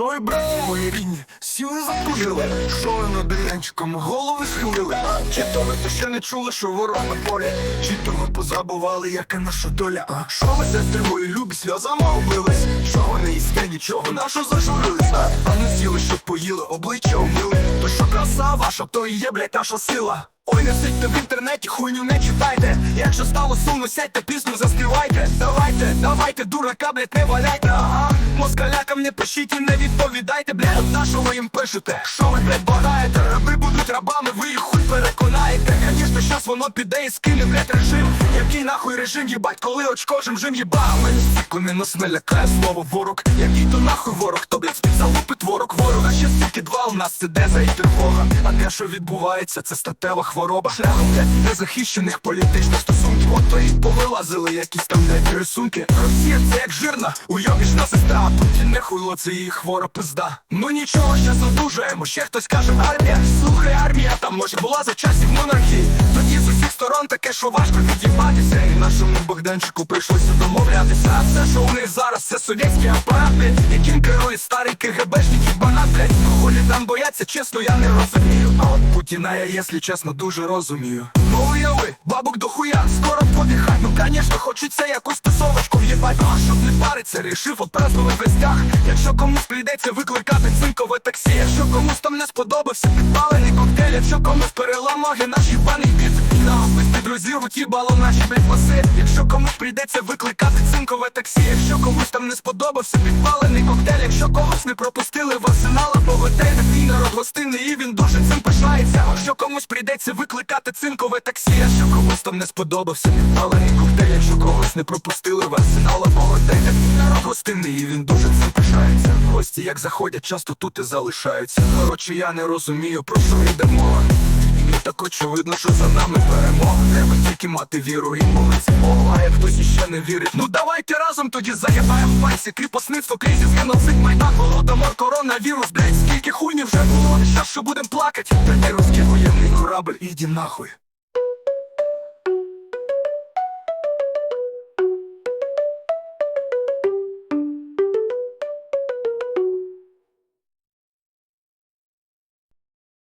Що й мої рідні, сіли закружили, що ви над денчиком голови схилили. Чи то ви то ще не чули, що ворог на полі, чи то ви позабували, яка наша доля. А що ви мої любі сльозами облились? Що не їсте нічого, на що зажурились? А, а не сіли, щоб поїли, обличчя умили. То що краса ваша, то і є, блядь, наша сила. Ой, не сидьте в інтернеті, хуйню не читайте. Якщо стало сумно, сядьте, пісню заспівайте. Давайте, давайте, дурака, блядь, не валяйте, ага. Москалякам не пишіть і не відповідайте, блядь, за що ви їм пишете? Що ви, блядь, багаєте? Будуть рабами, ви їх хуй переконаєте. Звісно, щас воно піде і скине, блядь, режим. Який нахуй режим, їбать, коли очко жим їба. Мене стільки нас не лякає слово ворог. Який то нахуй ворог, то блядь, спить залупить ворог ворога. Ще стільки два у нас це де за і тривога. А те, що відбувається, це статева хвороба. Шляхом блядь, незахищених політичних стосунків. Ото і повилазили якісь там блядь, рисунки. Росія це як жирна, уйобічна сестра. А Путін не хуйло, це її хвора пизда. Ну нічого, ще задужаємо. Ще хтось каже армія. Слухай, армія там може була за часів монархії. Тоді з усіх сторон таке, що важко відібатися. І нашому Богданчику прийшлося домовлятися. А все, що у них зараз, це совєтські апарати, яким керує старий КГБшник і банат, блядь. Голі там бояться, чесно, я не розумію. А от Путіна я, якщо чесно, дуже розумію. Ну уяви, бабок до хуя, скоро подихай. Ну конечно, хочеться якусь тусовочку в'єбать. Не париться, рішив отпразднувати в гостях. Якщо комусь прийдеться викликати цинкове таксі, якщо комусь там не сподобався підпалений коктейль, якщо комусь перелам ноги пани біт. На описні друзі, утібало наші блядь. Якщо комусь прийдеться викликати цинкове таксі, якщо комусь там не сподобався підпалений коктейль, якщо когось не пропустили в арсенал або готель, твій народ гостинний і він дуже цим пишається. Якщо комусь прийдеться викликати цинкове таксі, якщо комусь там не сподобався підпалений коктейль, якщо когось не пропустили в арсенал або готель, твій народ гостинний і він дуже цим пишається. Гості як заходять, часто тут і залишаються. Коротше, я не розумію, про що йде мова. І так очевидно, що за нами перемога Треба тільки мати віру і молитися Богу А як хтось іще не вірить. Ну давайте разом тоді загибаємо пальці. Кріпосництво, кризис, геноцид, майдан, голодомор, коронавірус, блять, Скільки хуйні вже було, що будем плакать Та не русський корабль, іді нахуй